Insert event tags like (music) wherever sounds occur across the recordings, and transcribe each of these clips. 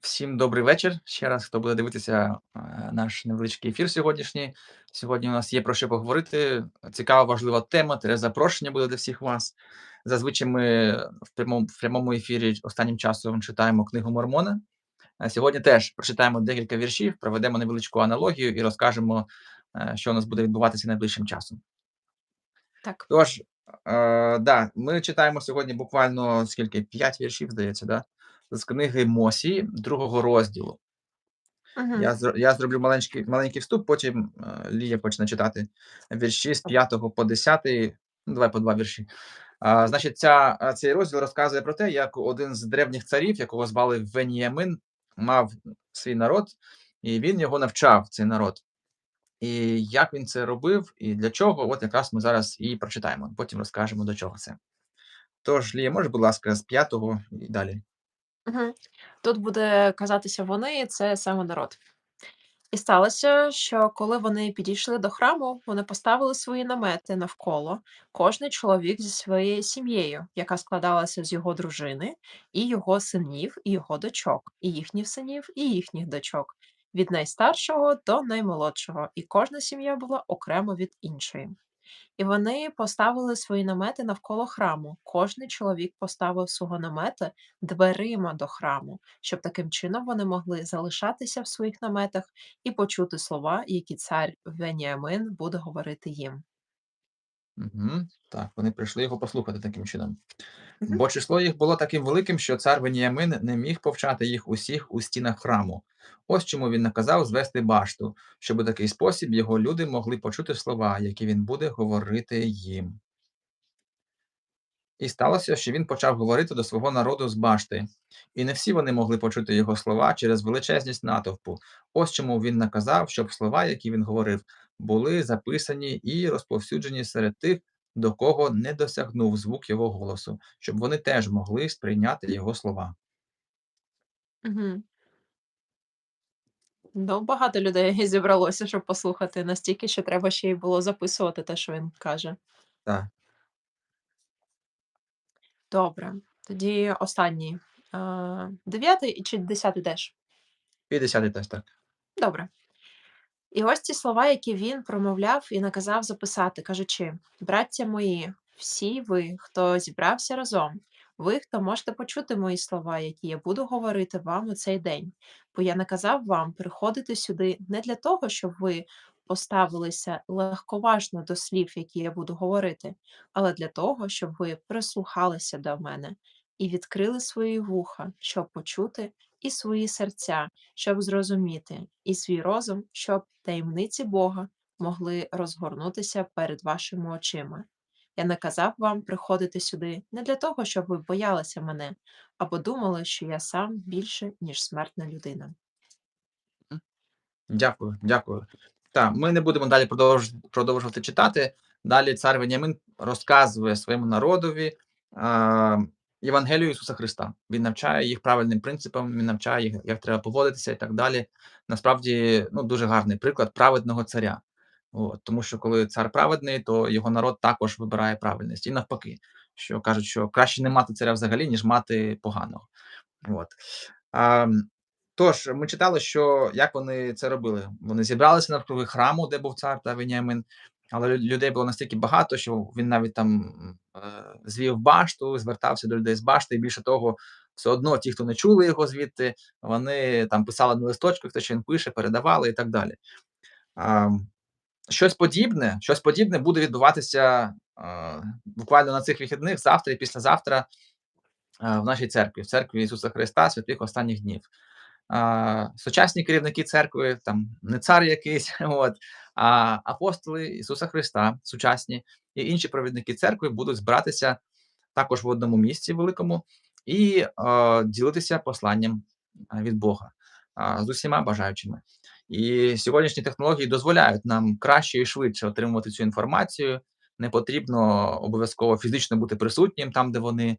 Всім добрий вечір. Ще раз, хто буде дивитися е, наш невеличкий ефір сьогоднішній. Сьогодні у нас є про що поговорити. Цікава, важлива тема. Тере запрошення буде для всіх вас. Зазвичай ми в прямому, в прямому ефірі останнім часом читаємо книгу Мормона. А сьогодні теж прочитаємо декілька віршів, проведемо невеличку аналогію і розкажемо, е, що у нас буде відбуватися найближчим часом. Так. Тож, е, да, ми читаємо сьогодні буквально скільки? П'ять віршів, здається, да? З книги Мосі, другого розділу. Мгм. Я я зроблю маленький, маленький вступ, потім е, Лія почне читати вірші з 5 по 10, ну, давай по два вірші. А, значить, ця, цей розділ розказує про те, як один з древніх царів, якого звали Веніямин, мав свій народ, і він його навчав, цей народ. І як він це робив, і для чого, от якраз ми зараз і прочитаємо. Потім розкажемо, до чого це. Тож, Лія, можеш, будь ласка, з 5 і далі. Тут буде казатися вони, це саме народ. І сталося, що коли вони підійшли до храму, вони поставили свої намети навколо, кожний чоловік зі своєю сім'єю, яка складалася з його дружини, і його синів, і його дочок, і їхніх синів, і їхніх дочок, від найстаршого до наймолодшого, і кожна сім'я була окремо від іншої. І вони поставили свої намети навколо храму. Кожний чоловік поставив свого намета дверима до храму, щоб таким чином вони могли залишатися в своїх наметах і почути слова, які цар Веніамин буде говорити їм. Угу. Так, вони прийшли його послухати таким чином. Мгм. Бо число їх було таким великим, що цар Веніямин не міг повчати їх усіх у стінах храму. Ось чому він наказав звести башту, щоб у такий спосіб його люди могли почути слова, які він буде говорити їм. І сталося, що він почав говорити до свого народу з башти, і не всі вони могли почути його слова через величезність натовпу. Ось чому він наказав, щоб слова, які він говорив, були записані і розповсюджені серед тих, до кого не досягнув звук його голосу, щоб вони теж могли сприйняти його слова. Мгм. Ну, багато людей (laughs) зібралося, щоб послухати настільки, що треба ще й було записувати те, що він каже. Так, Добре, тоді останній. Е, Дев'ятий чи десятий теж? 50 теж так. Добре. І ось ці слова, які він промовляв і наказав записати, кажучи: Браття мої, всі ви, хто зібрався разом, ви, хто можете почути мої слова, які я буду говорити вам у цей день, бо я наказав вам приходити сюди не для того, щоб ви поставилися легковажно до слів, які я буду говорити, але для того, щоб ви прислухалися до мене і відкрили свої вуха, щоб почути, і свої серця, щоб зрозуміти, і свій розум, щоб таємниці Бога могли розгорнутися перед вашими очима. Я наказав вам приходити сюди не для того, щоб ви боялися мене, або думали, що я сам більше, ніж смертна людина. Дякую, дякую. Так, ми не будемо далі продовж, продовжувати читати. Далі цар Веніамин розказує своєму народові Євангелію Ісуса Христа. Він навчає їх правильним принципам, він навчає їх, як треба поводитися і так далі. Насправді, ну, дуже гарний приклад праведного царя. От, тому що коли цар праведний, то його народ також вибирає правильність. І навпаки, що кажуть, що краще не мати царя взагалі, ніж мати поганого. От. А, Тож, ми читали, що як вони це робили. Вони зібралися навкруги храму, де був цар та Веніамин, але людей було настільки багато, що він навіть там е, звів башту, звертався до людей з башти, і більше того, все одно ті, хто не чули його звідти, вони там писали на листочках, те, що він пише, передавали і так далі. А, щось подібне, щось подібне буде відбуватися е, буквально на цих вихідних, завтра і післязавтра е, в нашій церкві, в церкві Ісуса Христа, святих останніх днів. А, сучасні керівники церкви, там не цар якийсь, (laughs) от, а апостоли Ісуса Христа, сучасні і інші провідники церкви будуть збиратися також в одному місці великому і е, ділитися посланням від Бога а, з усіма бажаючими. І сьогоднішні технології дозволяють нам краще і швидше отримувати цю інформацію. Не потрібно обов'язково фізично бути присутнім там, де вони.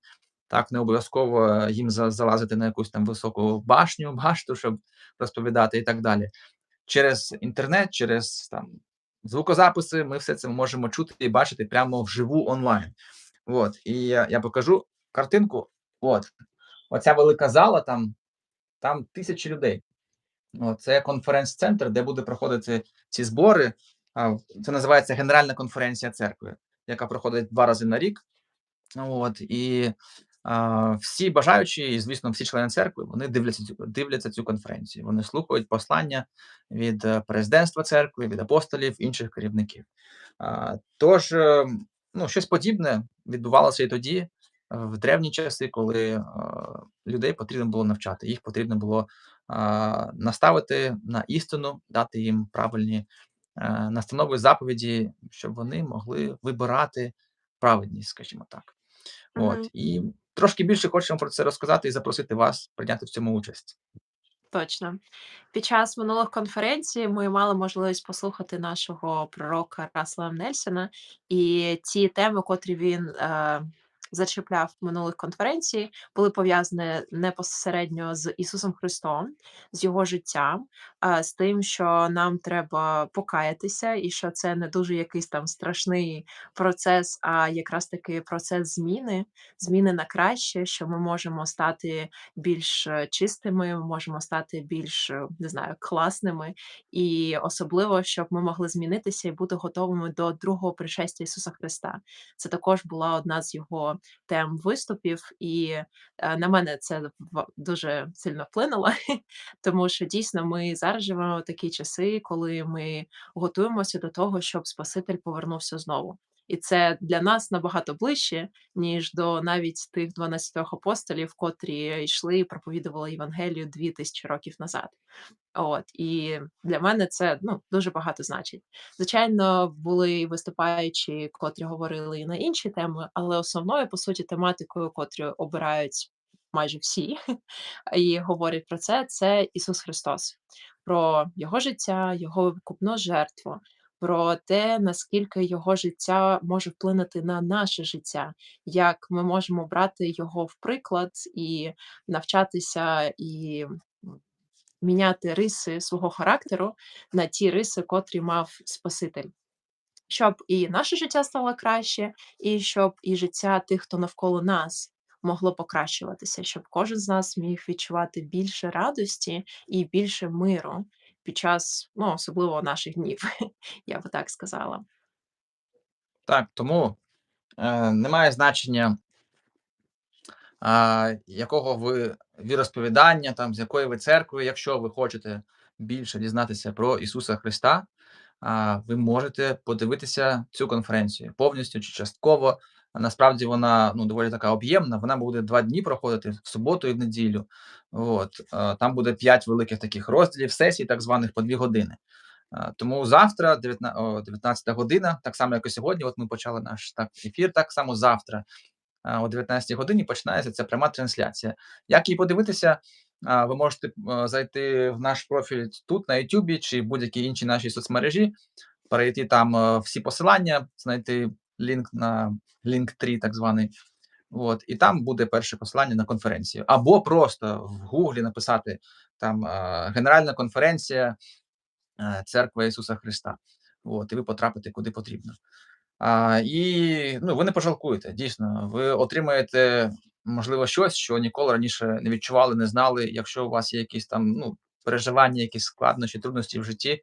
Так, не обов'язково їм залазити на якусь там високу башню, (laughs) башту, щоб розповідати і так далі. Через інтернет, через там звукозаписи, ми все це можемо чути і бачити прямо вживу онлайн. От, і я, я покажу картинку. От, оця велика зала там там тисячі людей. О, це конференц-центр, де буде проходити ці збори. Це називається Генеральна конференція церкви, яка проходить два рази на рік. От і всі бажаючі, і звісно, всі члени церкви, вони дивляться цю дивляться цю конференцію. Вони слухають послання від е, президентства церкви, від апостолів, інших керівників. Тож, е, ну, щось подібне відбувалося і тоді, в древні часи, коли е, людей потрібно було навчати, їх потрібно було наставити на істину, дати їм правильні настанови, заповіді, щоб вони могли вибирати праведність, скажімо так. От і трошки більше хочемо про це розказати і запросити вас прийняти в цьому участь. Точно. Під час минулих конференцій ми мали можливість послухати нашого пророка Расла Нельсона, і ті теми, котрі він е, зачепляв минулих конференцій, були пов'язані непосередньо з Ісусом Христом, з його життям, з тим, що нам треба покаятися, і що це не дуже якийсь там страшний процес, а якраз таки процес зміни, зміни на краще, що ми можемо стати більш е, чистими, ми можемо стати більш, е, не знаю, класними, і особливо, щоб ми могли змінитися і бути готовими до другого пришестя Ісуса Христа. Це також була одна з його тем виступів, і е, на мене це дуже сильно вплинуло, (laughs) тому що дійсно ми зараз живемо в такі часи, коли ми готуємося до того, щоб Спаситель повернувся знову. І це для нас набагато ближче, ніж до навіть тих 12 апостолів, котрі йшли і проповідували Євангелію 2000 років назад. От і для мене це ну дуже багато значить. Звичайно, були виступаючі, котрі говорили і на інші теми, але основною по суті тематикою, котру обирають майже всі (laughs) і говорять про це, це Ісус Христос, про його життя, його викупну жертву. Про те, наскільки його життя може вплинути на наше життя, як ми можемо брати його в приклад і навчатися і міняти риси свого характеру на ті риси, котрі мав Спаситель. Щоб і наше життя стало краще, і щоб і життя тих, хто навколо нас, могло покращуватися, щоб кожен з нас міг відчувати більше радості і більше миру під час, ну, особливо наших днів, (laughs) я би так сказала. Так, тому е, немає значення, а, якого ви віросповідання, там, з якої ви церкви, якщо ви хочете більше дізнатися про Ісуса Христа, а, ви можете подивитися цю конференцію повністю чи частково. Насправді вона ну, доволі така об'ємна. Вона буде два дні проходити в суботу і в неділю. От, е, там буде п'ять великих таких розділів сесій, так званих по дві години. Е, Тому завтра, 19, о, 19 година, так само як і сьогодні. От ми почали наш так ефір. Так само завтра о 19 годині починається ця пряма трансляція. Як її подивитися? Ви можете е, зайти в наш профіль тут на YouTube чи будь-які інші наші соцмережі, перейти там е, всі посилання, знайти лінк на Linktree, так званий. От, і там буде перше посилання на конференцію. Або просто в Гуглі написати там е, Генеральна конференція е, Церква Ісуса Христа. От, і ви потрапите куди потрібно. А, і ну, ви не пожалкуєте, дійсно, ви отримаєте, можливо, щось, що ніколи раніше не відчували, не знали. Якщо у вас є якісь там ну, переживання, якісь складнощі, трудності в житті,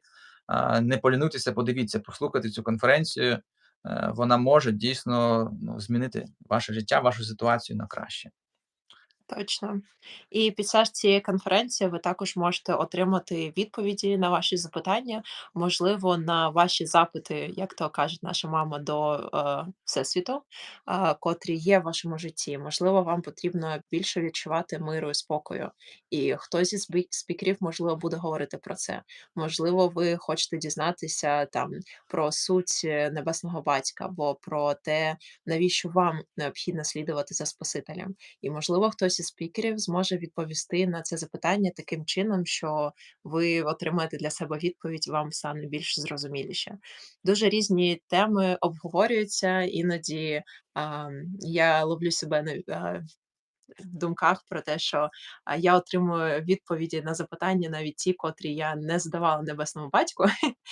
не полінуйтеся, подивіться, послухайте цю конференцію. Е, Вона може дійсно ну, змінити ваше життя, вашу ситуацію на краще. Точно. І під час цієї конференції ви також можете отримати відповіді на ваші запитання, можливо, на ваші запити, як то каже наша мама, до е, всесвіту, е, котрі є в вашому житті. Можливо, вам потрібно більше відчувати миру і спокою. І хтось із спі- спікерів, можливо, буде говорити про це. Можливо, ви хочете дізнатися там про суть е, небесного батька або про те, навіщо вам необхідно слідувати за Спасителем. І, можливо, хтось із спікерів зможе відповісти на це запитання таким чином, що ви отримаєте для себе відповідь, вам стане більш зрозуміліше. Дуже різні теми обговорюються, іноді а, я ловлю себе на в думках про те, що я отримую відповіді на запитання, навіть ті, котрі я не задавала небесному батьку,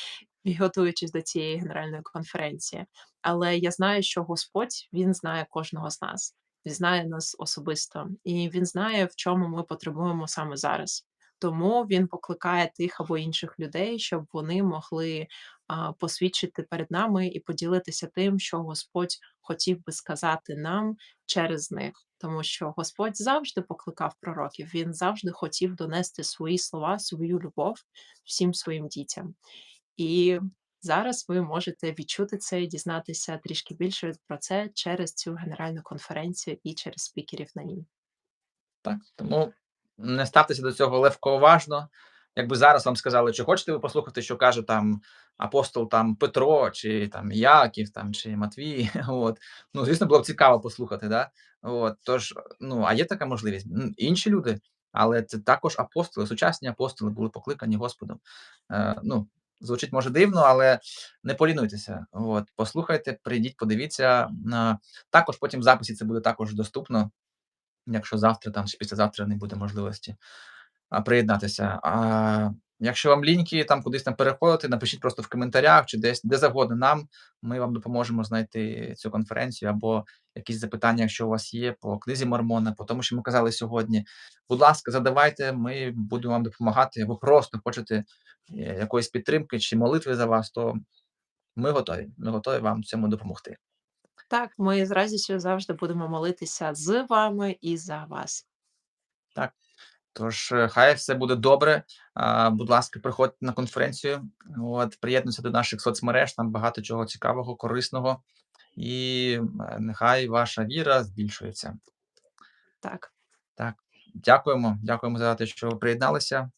(laughs) готуючись до цієї генеральної конференції. Але я знаю, що Господь він знає кожного з нас. Він знає нас особисто, і він знає, в чому ми потребуємо саме зараз. Тому він покликає тих або інших людей, щоб вони могли, а, посвідчити перед нами і поділитися тим, що Господь хотів би сказати нам через них. Тому що Господь завжди покликав пророків, він завжди хотів донести свої слова, свою любов всім своїм дітям. І зараз ви можете відчути це і дізнатися трішки більше про це через цю генеральну конференцію і через спікерів на ній. Так, тому не ставтеся до цього легковажно. Якби зараз вам сказали, чи хочете ви послухати, що каже там апостол там Петро, чи там Яків, там, чи Матвій. (laughs) От. Ну, звісно, було б цікаво послухати, да? От, тож, ну, а є така можливість. Інші люди, але це також апостоли, сучасні апостоли були покликані Господом. Е, ну, звучить може дивно, але не полінуйтеся. От, послухайте, прийдіть, подивіться. Також потім в записі це буде також доступно якщо завтра там чи післязавтра не буде можливості приєднатися. Якщо вам ліньки там кудись там переходити, напишіть просто в коментарях чи десь де завгодно нам. Ми вам допоможемо знайти цю конференцію або якісь запитання, якщо у вас є по книзі Мормона, по тому, що ми казали сьогодні. Будь ласка, задавайте, ми будемо вам допомагати. Ви просто хочете е, якоїсь підтримки чи молитви за вас, то ми готові. Ми готові вам цьому допомогти. Так, ми з радістю завжди будемо молитися з вами і за вас. Так. Тож, е, хай все буде добре. Будь ласка, приходьте на конференцію. От, приєднуйтеся до наших соцмереж, там багато чого цікавого, корисного. І е, нехай ваша віра збільшується. Так. Так, дякуємо. Дякуємо за те, що ви приєдналися.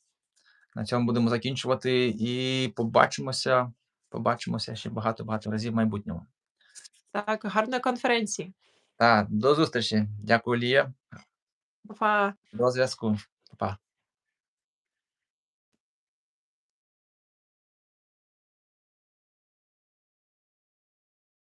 На цьому будемо закінчувати і побачимося. Побачимося ще багато-багато разів в майбутньому. Так, гарної конференції. Так, до зустрічі. Дякую, Лія. Па-па. До зв'язку. 吧。